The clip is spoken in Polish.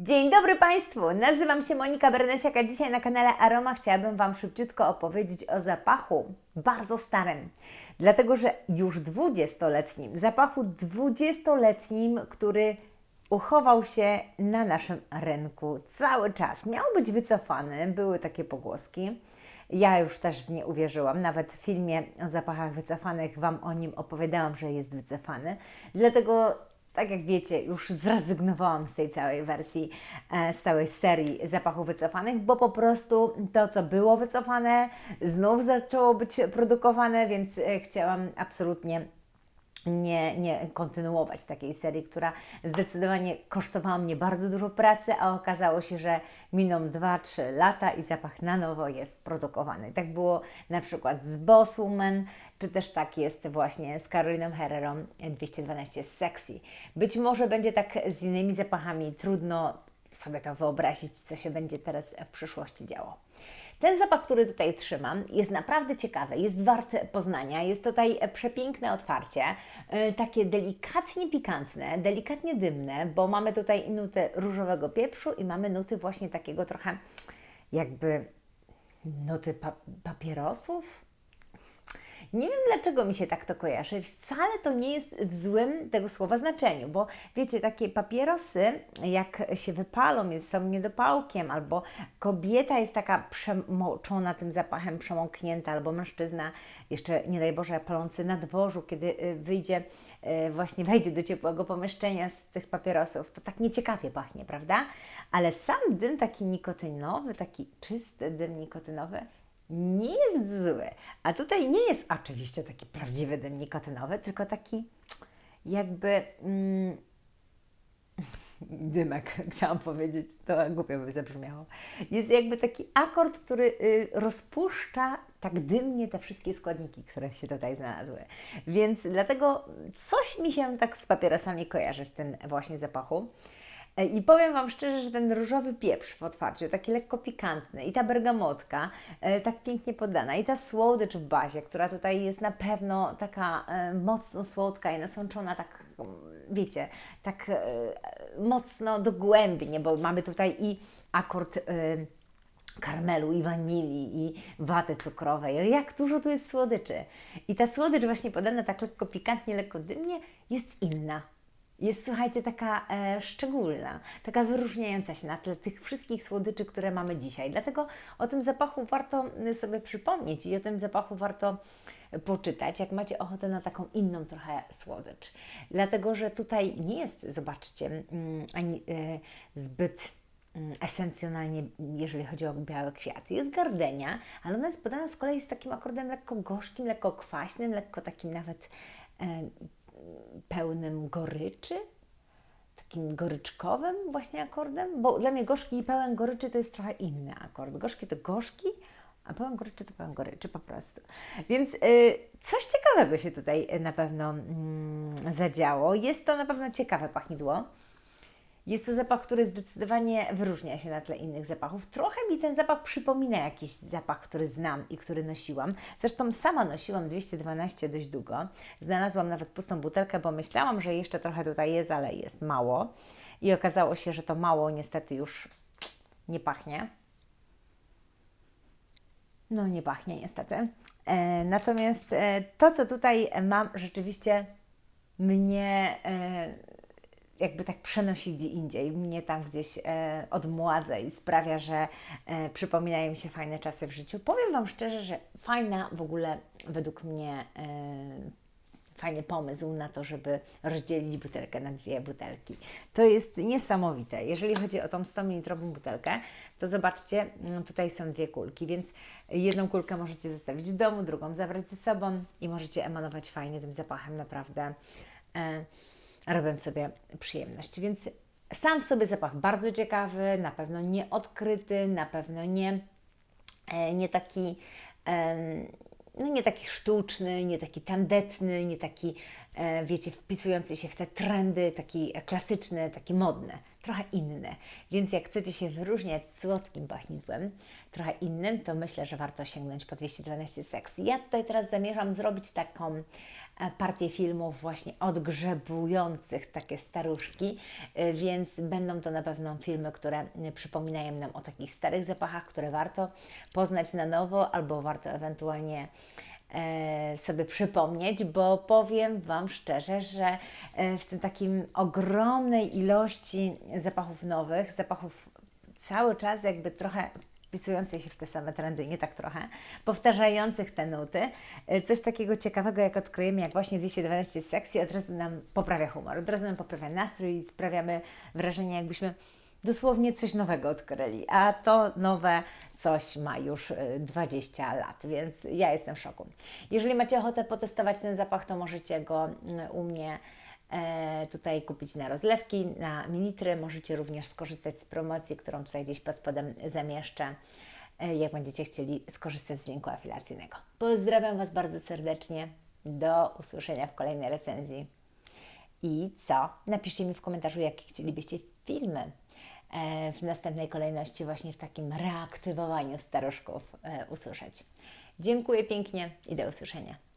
Dzień dobry Państwu, nazywam się Monika Bernesiak, a dzisiaj na kanale Aroma chciałabym Wam szybciutko opowiedzieć o zapachu bardzo starym. Dlatego, że już 20-letnim, zapachu 20-letnim, który uchował się na naszym rynku cały czas. Miał być wycofany, były takie pogłoski. Ja już też w nie uwierzyłam. Nawet w filmie o zapachach wycofanych Wam o nim opowiadałam, że jest wycofany. Dlatego, tak jak wiecie, już zrezygnowałam z tej całej wersji, e, z całej serii zapachów wycofanych, bo po prostu to, co było wycofane, znów zaczęło być produkowane, więc e, chciałam absolutnie nie, nie kontynuować takiej serii, która zdecydowanie kosztowała mnie bardzo dużo pracy, a okazało się, że miną 2-3 lata i zapach na nowo jest produkowany. Tak było na przykład z Boss Woman, czy też tak jest właśnie z Caroliną Herrerą 212 Sexy. Być może będzie tak z innymi zapachami, trudno sobie to wyobrazić, co się będzie teraz w przyszłości działo. Ten zapach, który tutaj trzymam, jest naprawdę ciekawy, jest wart poznania. Jest tutaj przepiękne otwarcie, yy, takie delikatnie pikantne, delikatnie dymne, bo mamy tutaj nuty różowego pieprzu i mamy nuty właśnie takiego trochę jakby nuty pa papierosów. Nie wiem dlaczego mi się tak to kojarzy. Wcale to nie jest w złym tego słowa znaczeniu, bo wiecie, takie papierosy, jak się wypalą, jest, są niedopałkiem, albo kobieta jest taka przemoczona tym zapachem, przemoknięta, albo mężczyzna, jeszcze nie daj Boże, palący na dworzu, kiedy y, wyjdzie, y, właśnie wejdzie do ciepłego pomieszczenia z tych papierosów, to tak nieciekawie pachnie, prawda? Ale sam dym taki nikotynowy, taki czysty dym nikotynowy, nie jest zły. A tutaj nie jest oczywiście taki prawdziwy dym nikotynowy, tylko taki jakby mm, dymek, chciałam powiedzieć, to głupio by zabrzmiało. Jest jakby taki akord, który y, rozpuszcza tak dymnie te wszystkie składniki, które się tutaj znalazły. Więc dlatego coś mi się tak z papierosami kojarzy w tym właśnie zapachu. E, I powiem Wam szczerze, że ten różowy pieprz w otwarciu, taki lekko pikantny i ta bergamotka, e, tak pięknie podana i ta słodycz w bazie, która tutaj jest na pewno taka e, mocno słodka i nasączona tak, wiecie, tak mocno dogłębnie, bo mamy tutaj i akord karmelu i wanilii i waty cukrowej. Jak dużo tu jest słodyczy. I ta słodycz właśnie podana tak lekko pikantnie, lekko dymnie jest inna jest, słuchajcie, taka e, szczególna, taka wyróżniająca się na tle tych wszystkich słodyczy, które mamy dzisiaj. Dlatego o tym zapachu warto sobie przypomnieć i o tym zapachu warto poczytać, jak macie ochotę na taką inną trochę słodycz. Dlatego, że tutaj nie jest, zobaczcie, mm, ani e, zbyt mm, esencjonalnie, jeżeli chodzi o białe kwiaty. Jest gardenia, ale ona jest podana z kolei z takim akordem lekko gorzkim, lekko kwaśnym, lekko takim nawet e, pełnym goryczy, takim goryczkowym właśnie akordem, bo dla mnie gorzki i pełen goryczy to jest trochę inny akord. Gorzki to gorzki, a pełen goryczy to pełen goryczy po prostu. Więc y, coś ciekawego się tutaj na pewno mm, zadziało. Jest to na pewno ciekawe pachnidło. Jest to zapach, który zdecydowanie wyróżnia się na tle innych zapachów. Trochę mi ten zapach przypomina jakiś zapach, który znam i który nosiłam. Zresztą sama nosiłam 212 dość długo. Znalazłam nawet pustą butelkę, bo myślałam, że jeszcze trochę tutaj jest, ale jest mało. I okazało się, że to mało niestety już nie pachnie. No, nie pachnie niestety. E, natomiast e, to, co tutaj mam, rzeczywiście mnie e, jakby tak przenosi gdzie indziej, mnie tam gdzieś e, odmładza i sprawia, że e, przypominają mi się fajne czasy w życiu. Powiem Wam szczerze, że fajna w ogóle według mnie e, fajny pomysł na to, żeby rozdzielić butelkę na dwie butelki. To jest niesamowite. Jeżeli chodzi o tą 100 ml butelkę, to zobaczcie, no tutaj są dwie kulki, więc jedną kulkę możecie zostawić w domu, drugą zabrać ze sobą i możecie emanować fajnie tym zapachem, naprawdę. E, robiąc sobie przyjemność. Więc sam w sobie zapach bardzo ciekawy, na pewno nieodkryty, na pewno nie, e, nie taki no nie taki sztuczny, nie taki tandetny, nie taki wiecie, wpisujący się w te trendy, taki klasyczny, taki modny, trochę inny. Więc jak chcecie się wyróżniać słodkim pachnidłem, trochę innym, to myślę, że warto sięgnąć po 212 Sexy. Ja tutaj teraz zamierzam zrobić taką e, partię filmów właśnie odgrzebujących takie staruszki, e, więc będą to na pewno filmy, które e, przypominają nam o takich starych zapachach, które warto poznać na nowo albo warto ewentualnie e, sobie przypomnieć, bo powiem Wam szczerze, że e, w tym takim ogromnej ilości zapachów nowych, zapachów cały czas jakby trochę wpisujących się w te same trendy, nie tak trochę, powtarzających te nuty. E, Coś takiego ciekawego, jak odkryjemy, jak właśnie 212 sekcji, od razu nam poprawia humor, od razu nam poprawia nastrój i sprawiamy wrażenie, jakbyśmy dosłownie coś nowego odkryli, a to nowe coś ma już y, 20 lat, więc ja jestem w szoku. Jeżeli macie ochotę potestować ten zapach, to możecie go mm, u mnie e, tutaj kupić na rozlewki, na mililitry. Możecie również skorzystać z promocji, którą tutaj gdzieś pod spodem zamieszczę, e, jak będziecie chcieli skorzystać z linku afilacyjnego. Pozdrawiam Was bardzo serdecznie. Do usłyszenia w kolejnej recenzji. I co? Napiszcie mi w komentarzu, jakie chcielibyście filmy e, w następnej kolejności, właśnie w takim reaktywowaniu staruszków e, usłyszeć. Dziękuję pięknie i do usłyszenia.